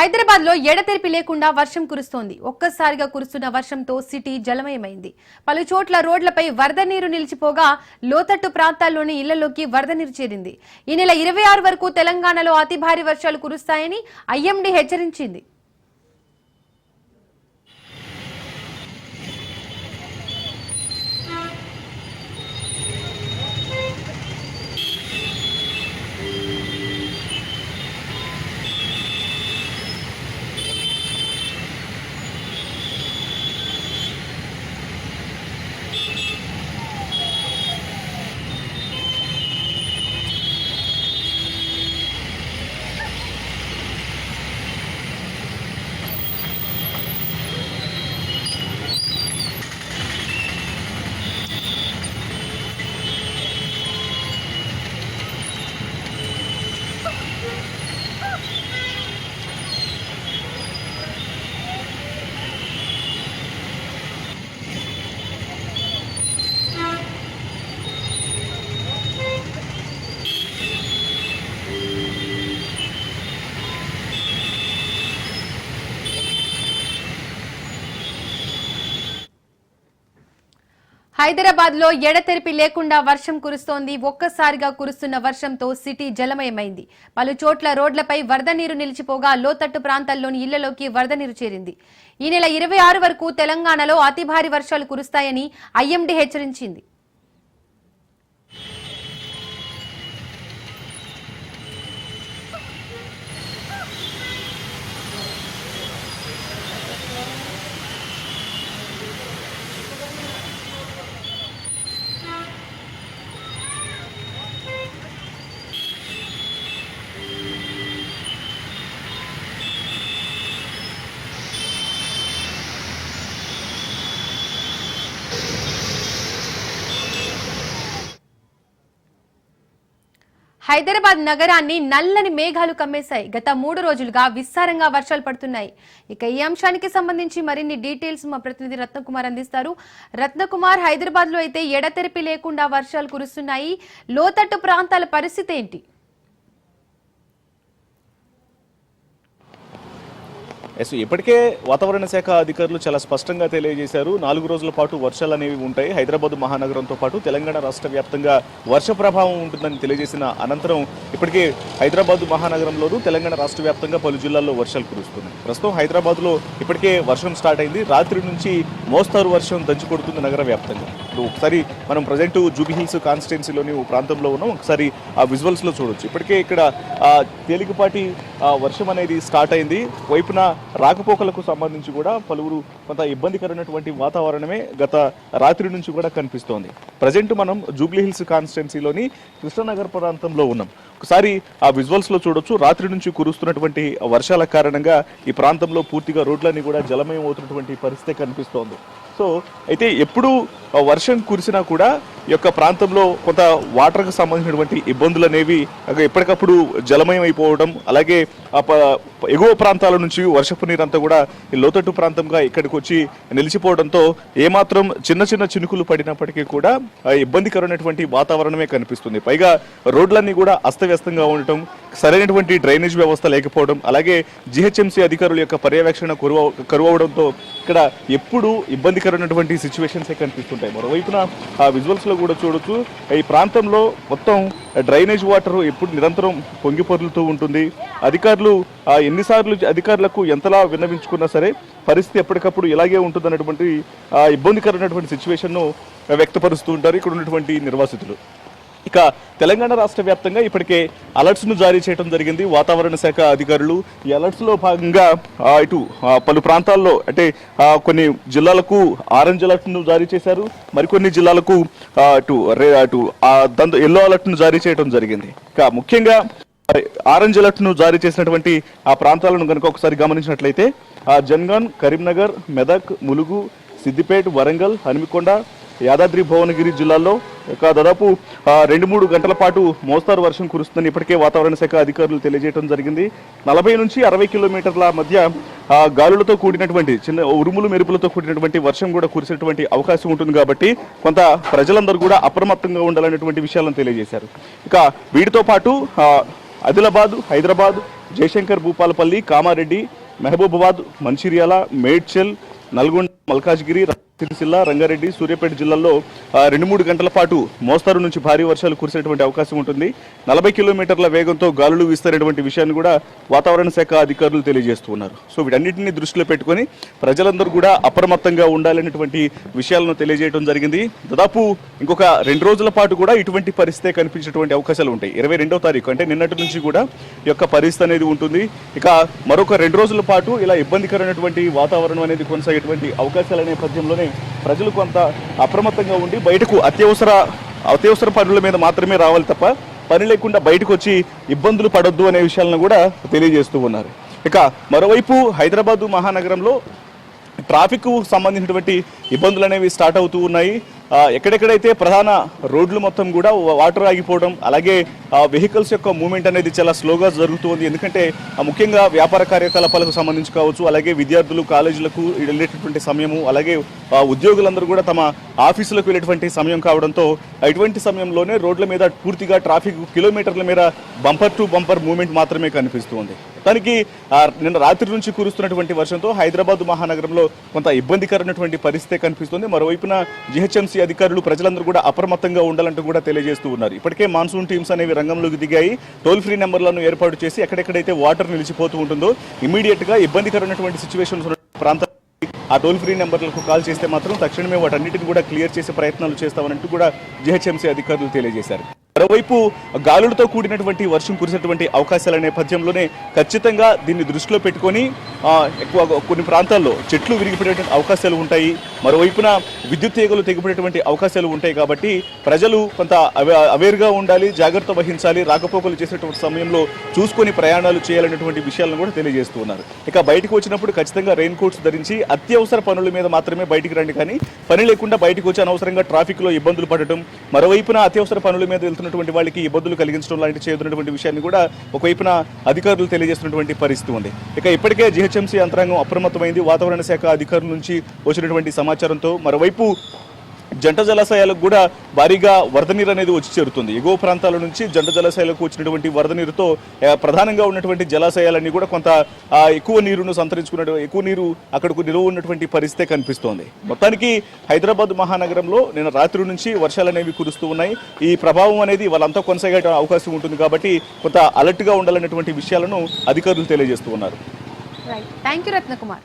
హైదరాబాద్లో ఎడతెరిపి లేకుండా వర్షం కురుస్తోంది. ఒక్కసారిగా కురుస్తున్న వర్షంతో సిటీ జలమయమైంది. పలు చోట్ల రోడ్లపై వరద నీరు నిలిచిపోగా లోతట్టు ప్రాంతాల్లోని ఇళ్ళలోకి వరద నీరు చేరింది. ఈ నెల ఇరవై ఆరు వరకు తెలంగాణలో అతి భారీ వర్షాలు కురుస్తాయని ఐఎండీ హెచ్చరించింది. హైదరాబాద్లో ఎడతెరిపి లేకుండా వర్షం కురుస్తోంది. ఒక్కసారిగా కురుస్తున్న వర్షంతో సిటీ జలమయమైంది. పలు చోట్ల రోడ్లపై వరద నీరు నిలిచిపోగా లోతట్టు ప్రాంతాల్లోని ఇళ్ళలోకి వరద నీరు చేరింది. ఈ నెల ఇరవై ఆరు వరకు తెలంగాణలో అతి భారీ వర్షాలు కురుస్తాయని ఐఎండీ హెచ్చరించింది. హైదరాబాద్ నగరాన్ని నల్లని మేఘాలు కమ్మేశాయి. గత మూడు రోజులుగా విస్తారంగా వర్షాలు పడుతున్నాయి. ఇక ఈ అంశానికి సంబంధించి మరిన్ని డీటెయిల్స్ మా ప్రతినిధి రత్నకుమార్ అందిస్తారు. రత్నకుమార్ హైదరాబాద్లో అయితే ఎడతెరిపి లేకుండా వర్షాలు కురుస్తున్నాయి. లోతట్టు ప్రాంతాల పరిస్థితి ఏంటి? ఎస్ ఇప్పటికే వాతావరణ శాఖ అధికారులు చాలా స్పష్టంగా తెలియజేశారు. నాలుగు రోజుల పాటు వర్షాలు అనేవి ఉంటాయి. హైదరాబాద్ మహానగరంతో పాటు తెలంగాణ రాష్ట్ర వ్యాప్తంగా వర్ష ప్రభావం ఉంటుందని తెలియజేసిన అనంతరం ఇప్పటికే హైదరాబాద్ మహానగరంలోనూ తెలంగాణ రాష్ట్ర వ్యాప్తంగా పలు జిల్లాల్లో వర్షాలు కురుస్తున్నాయి. ప్రస్తుతం హైదరాబాద్లో ఇప్పటికే వర్షం స్టార్ట్ అయింది. రాత్రి నుంచి మోస్తారు వర్షం దంచి కొడుతుంది నగర వ్యాప్తంగా. ఇప్పుడు ఒకసారి మనం ప్రజెంట్ జూబీ హిల్స్ కాన్స్టిట్యున్సీలోని ఓ ప్రాంతంలో ఉన్నాం. ఒకసారి ఆ విజువల్స్లో చూడొచ్చు. ఇప్పటికే ఇక్కడ తేలికపాటి వర్షం అనేది స్టార్ట్ అయింది. వైపున రాకపోకలకు సంబంధించి కూడా పలువురు కొంత ఇబ్బందికరమైనటువంటి వాతావరణమే గత రాత్రి నుంచి కూడా కనిపిస్తోంది. ప్రజెంట్ మనం జూబ్లీ హిల్స్ కాన్స్టిట్యున్సీలోని కృష్ణనగర్ ప్రాంతంలో ఉన్నాం. ఒకసారి ఆ విజువల్స్లో చూడొచ్చు. రాత్రి నుంచి కురుస్తున్నటువంటి వర్షాల కారణంగా ఈ ప్రాంతంలో పూర్తిగా రోడ్లన్నీ కూడా జలమయం అవుతున్నటువంటి పరిస్థితి కనిపిస్తోంది. సో అయితే ఎప్పుడు వర్షం కురిసినా కూడా ఈ యొక్క ప్రాంతంలో కొంత వాటర్కి సంబంధించినటువంటి ఇబ్బందులు అనేవి ఎప్పటికప్పుడు జలమయం అయిపోవడం అలాగే ఆ ప- ఎగువ ప్రాంతాల నుంచి వర్షపు నీరు అంతా కూడా ఈ లోతట్టు ప్రాంతంగా ఇక్కడికి వచ్చి నిలిచిపోవడంతో ఏమాత్రం చిన్న చిన్న చినుకులు పడినప్పటికీ కూడా ఇబ్బందికరమైనటువంటి వాతావరణమే కనిపిస్తుంది. పైగా రోడ్లన్నీ కూడా అస్తవ్యస్తంగా ఉండటం సరైనటువంటి డ్రైనేజ్ వ్యవస్థ లేకపోవడం అలాగే జిహెచ్ఎంసీ అధికారుల యొక్క పర్యవేక్షణ కరువు కరువవడంతో ఇక్కడ ఎప్పుడు ఇబ్బందికరమైనటువంటి సిచ్యువేషన్సే కనిపిస్తుంటాయి. మరోవైపున ఆ విజువల్స్లో కూడా చూడొచ్చు ఈ ప్రాంతంలో మొత్తం డ్రైనేజ్ వాటర్ ఎప్పుడు నిరంతరం పొంగిపొరులుతూ ఉంటుంది. అధికారులు ఆ, ఎన్నిసార్లు అధికారులకు ఎంతలా విన్నవించుకున్నా సరే పరిస్థితి ఎప్పటికప్పుడు ఇలాగే ఉంటుందన్నటువంటి ఇబ్బందికరమైనటువంటి సిచ్యువేషన్ను వ్యక్తపరుస్తూ ఉంటారు. ఇక్కడ ఉన్నటువంటి నిర్వాసితులు. ఇక తెలంగాణ రాష్ట్ర వ్యాప్తంగా ఇప్పటికే అలర్ట్స్ను జారీ చేయడం జరిగింది. వాతావరణ శాఖ అధికారులు ఈ అలర్ట్స్లో భాగంగా ఇటు పలు ప్రాంతాల్లో అంటే కొన్ని జిల్లాలకు ఆరెంజ్ అలర్ట్ను జారీ చేశారు. మరికొన్ని జిల్లాలకు అటు రే- అటు ఆ, ఎల్లో అలర్ట్ను జారీ చేయడం జరిగింది. ఇక ముఖ్యంగా ఆరెంజ్ అలర్ట్ను జారీ చేసినటువంటి ఆ ప్రాంతాలను కనుక ఒకసారి గమనించినట్లయితే ఆ జన్గాన్ కరీంనగర్ మెదక్ ములుగు సిద్దిపేట వరంగల్ హనుమకొండ యాదాద్రి భువనగిరి జిల్లాల్లో ఒక దాదాపు రెండు మూడు గంటల పాటు మోస్తారు వర్షం కురుస్తుందని ఇప్పటికే వాతావరణ శాఖ అధికారులు తెలియజేయడం జరిగింది. నలభై నుంచి అరవై కిలోమీటర్ల మధ్య గాలులతో కూడినటువంటి చిన్న ఉరుములు మెరుపులతో కూడినటువంటి వర్షం కూడా కురిసేటువంటి అవకాశం ఉంటుంది కాబట్టి కొంత ప్రజలందరూ కూడా అప్రమత్తంగా ఉండాలనేటువంటి విషయాలను తెలియజేశారు. ఇక వీటితో పాటు ఆదిలాబాద్ హైదరాబాద్ జయశంకర్ భూపాలపల్లి కామారెడ్డి మహబూబాబాద్ మంచిర్యాల మేడ్చల్ నల్గొండ మల్కాజ్గిరి సిరిసిల్ల రంగారెడ్డి సూర్యాపేట జిల్లాల్లో రెండు మూడు గంటల పాటు మోస్తారు నుంచి భారీ వర్షాలు కురిసేటువంటి అవకాశం ఉంటుంది. నలభై కిలోమీటర్ల వేగంతో గాలులు వీస్తున్నటువంటి విషయాన్ని కూడా వాతావరణ శాఖ అధికారులు తెలియజేస్తున్నారు. సో వీటన్నిటిని దృష్టిలో పెట్టుకొని ప్రజలందరూ కూడా అప్రమత్తంగా ఉండాలనేటువంటి విషయాలను తెలియజేయడం జరిగింది. దాదాపు ఇంకొక రెండు రోజుల పాటు కూడా ఇటువంటి పరిస్థితే కనిపించేటువంటి అవకాశాలు ఉంటాయి. ఇరవై రెండో తారీఖు అంటే నిన్నటి నుంచి కూడా ఈ యొక్క పరిస్థితి అనేది ఉంటుంది. ఇక మరొక రెండు రోజుల పాటు ఇలా ఇబ్బందికరమైనటువంటి వాతావరణం అనేది కొనసాగేటువంటి అవకాశాల నేపథ్యంలోనే ప్రజలు కొంత అప్రమత్తంగా ఉండి బయటకు అత్యవసర అత్యవసర పనుల మీద మాత్రమే రావాలి తప్ప పని లేకుండా బయటకు వచ్చి ఇబ్బందులు పడొద్దు అనే విషయాలను కూడా తెలియజేస్తూ ఉన్నారు. ఇక మరోవైపు హైదరాబాదు మహానగరంలో ట్రాఫిక్ సంబంధించినటువంటి ఇబ్బందులు అనేవి స్టార్ట్ అవుతూ ఉన్నాయి. ఎక్కడెక్కడైతే ప్రధాన రోడ్లు మొత్తం కూడా వాటర్ ఆగిపోవడం అలాగే వెహికల్స్ యొక్క మూమెంట్ అనేది చాలా స్లోగా జరుగుతుంది. ఎందుకంటే ముఖ్యంగా వ్యాపార కార్యకలాపాలకు సంబంధించి కావచ్చు అలాగే విద్యార్థులు కాలేజీలకు వెళ్ళేటటువంటి సమయము అలాగే ఉద్యోగులందరూ కూడా తమ ఆఫీసులకు వెళ్ళేటువంటి సమయం కావడంతో ఇటువంటి సమయంలోనే రోడ్ల మీద పూర్తిగా ట్రాఫిక్ కిలోమీటర్ల మీద బంపర్ టు బంపర్ మూమెంట్ మాత్రమే కనిపిస్తుంది. దానికి నిన్న రాత్రి నుంచి కురుస్తున్నటువంటి వర్షంతో హైదరాబాద్ మహానగరంలో కొంత ఇబ్బందికరమైనటువంటి పరిస్థితి కనిపిస్తుంది. మరోవైపున జిహెచ్ఎంసీ అధికారులు ప్రజలందరూ కూడా అప్రమత్తంగా ఉండాలంటూ కూడా తెలియజేస్తూ ఉన్నారు. ఇప్పటికే మాన్సూన్ టీమ్స్ అనేవి రంగంలోకి దిగాయి. టోల్ ఫ్రీ నెంబర్లను ఏర్పాటు చేసి ఎక్కడెక్కడైతే వాటర్ నిలిచిపోతూ ఉంటుందో ఇమీడియట్గా ఇబ్బందికరమైనటువంటి సిచ్యువేషన్స్ ఉన్న ప్రాంతాలు ఆ టోల్ ఫ్రీ నెంబర్లకు కాల్ చేస్తే మాత్రం తక్షణమే వాటన్నిటిని కూడా క్లియర్ చేసే ప్రయత్నాలు చేస్తామనంటూ కూడా జిహెచ్ఎంసీ అధికారులు తెలియజేశారు. మరోవైపు గాలులతో కూడినటువంటి వర్షం కురిసినటువంటి అవకాశాల నేపథ్యంలోనే ఖచ్చితంగా దీన్ని దృష్టిలో పెట్టుకొని ఎక్కువ కొన్ని ప్రాంతాల్లో చెట్లు విరిగిపడేటువంటి అవకాశాలు ఉంటాయి. మరోవైపున విద్యుత్ తీగలు తెగిపడేటువంటి అవకాశాలు ఉంటాయి కాబట్టి ప్రజలు కొంత అవే అవేర్గా ఉండాలి జాగ్రత్త వహించాలి రాకపోకలు చేసేటువంటి సమయంలో చూసుకొని ప్రయాణాలు చేయాలనేటువంటి విషయాలను కూడా తెలియజేస్తూ ఉన్నారు. ఇక బయటకు వచ్చినప్పుడు ఖచ్చితంగా రెయిన్ కోట్స్ ధరించి అత్యవసర పనుల మీద మాత్రమే బయటికి రండి. కానీ పని లేకుండా బయటకు వచ్చి అనవసరంగా ట్రాఫిక్లో ఇబ్బందులు పడటం మరోవైపున అత్యవసర పనుల మీద వెళ్తున్నటువంటి వాళ్ళకి ఇబ్బందులు కలిగించడం లాంటి చేస్తున్నటువంటి విషయాన్ని కూడా ఒకవైపున అధికారులు తెలియజేస్తున్నటువంటి పరిస్థితి ఉంది. ఇక ఇప్పటికే జిహెచ్ఎంసీ యంత్రాంగం అప్రమత్తమైంది. వాతావరణ శాఖ అధికారుల నుంచి వచ్చినటువంటి సమాచారంతో మరోవైపు జంట జలాశయాలకు కూడా భారీగా వరద నీరు అనేది వచ్చి చేరుతుంది. ఎగువ ప్రాంతాల నుంచి జంట జలాశయాలకు వచ్చినటువంటి వరద నీరుతో ప్రధానంగా ఉన్నటువంటి జలాశయాలన్నీ కూడా కొంత ఎక్కువ నీరును సంతరించుకున్న ఎక్కువ నీరు అక్కడకు నిలువ ఉన్నటువంటి పరిస్థితే కనిపిస్తోంది. మొత్తానికి హైదరాబాద్ మహానగరంలో నిన్న రాత్రి నుంచి వర్షాలు అనేవి కురుస్తూ ఉన్నాయి. ఈ ప్రభావం అనేది వాళ్ళంతా కొనసాగే అవకాశం ఉంటుంది కాబట్టి కొంత అలర్ట్గా ఉండాలన్నటువంటి విషయాలను అధికారులు తెలియజేస్తూ ఉన్నారు. Thank you Ratnakumar